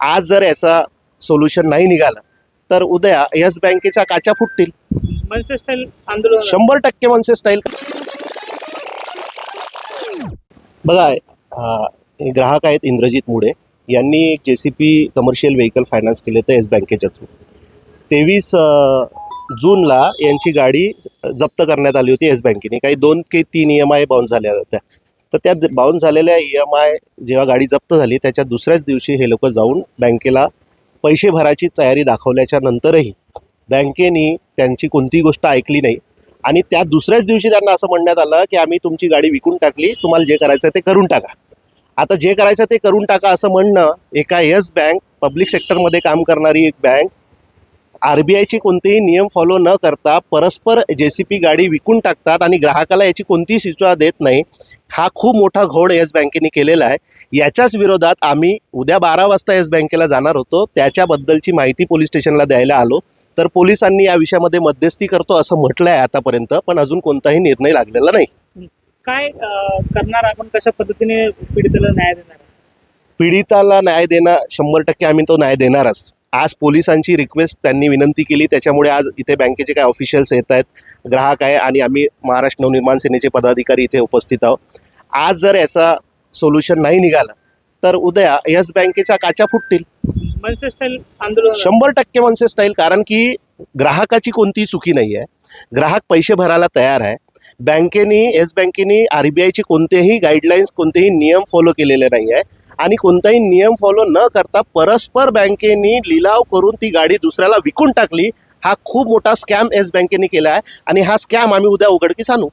आज जर याचा सोल्युशन नाही निघालं तर उद्या यस बँकेच्या काच्या फुटतील. मनसे स्टाईल आंदोलन. शंभर टक्के मनसे स्टाईल बघा अं, हे ग्राहक आहेत इंद्रजित मुडे. यांनी एक J C P commercial vehicle finance केले तर येस बँकेच्या थ्रू तेवीस जूनला यांची गाडी जप्त करण्यात आली होती येस बँकेने. काही दोन की तीन ई एम आय बाउन्स झाल्या होत्या. तर त्या बाउन्स झालेल्या ई एम आय जेव्हा गाडी जप्त झाली त्याच्या दुसऱ्याच दिवशी हे लोक जाऊन बँकेला पैसे भरायची तयारी दाखवल्याच्या नंतरही बँकेने त्यांची कोणतीही गोष्ट ऐकली नाही. आणि त्या दुसऱ्याच दिवशी त्यांना असं म्हणण्यात आलं की आम्ही तुमची गाडी विकून टाकली तुम्हाला जे करायचं ते करून टाका. आता जे करायचं ते करून टाका असं म्हणणं एका येस बँक पब्लिक सेक्टरमध्ये काम करणारी एक बँक आर बी आयचे कोणतेही नियम फॉलो न करता परस्पर जे सी पी गाडी विकून टाकतात आणि ग्राहकाला याची कोणतीही सूचना देत नाही हा खूप मोठा घोड येस बँकेने केलेला आहे. याच्याच विरोधात आम्ही उद्या बारा वाजता येस बँकेला जाणार होतो. त्याच्याबद्दलची माहिती पोलीस स्टेशनला द्यायला आलो. तर पोलिसांनी या विषयामध्ये मध्यस्थी करतो असं म्हटलं आहे आतापर्यंत पण अजून कोणताही निर्णय लागलेला नाही. काय करणार आपण? कशा पद्धतीने पीडितेला न्याय देणार? पीडिताला न्याय देणं शंभर टक्के आम्ही तो न्याय देणारच. आज पोलिसांची रिक्वेस्ट त्यांनी विनंती केली. त्याच्यामुळे आज इथे बँकेचे काय ऑफिशियल्स येत आहेत ग्राहक आहे आणि आम्ही महाराष्ट्र नवनिर्माण सेनेचे पदाधिकारी इथे उपस्थित आहोत. आज जर याचा सोल्युशन नाही निघालं तर उद्या यस बँकेच्या काच्या फुटतील. मनसे स्टाईल आंदोलन. शंभर टक्के मनसे स्टाईल कारण की ग्राहकाची कोणतीही चुकी नाही आहे. ग्राहक पैसे भरायला तयार आहे. बँकेनी येस बँकेनी आर बी आयचे कोणतेही गाईडलाईन्स कोणतेही नियम फॉलो केलेले नाही आहे. आणि कोणताही नियम फॉलो न करता परस्पर बँकेनी लिलाव करून ती गाडी दुसऱ्याला विकून टाकली. हा खूप मोठा स्कॅम येस बँकेने केला आहे. आणि हा स्कॅम आम्ही उद्या उघडकीस आणू.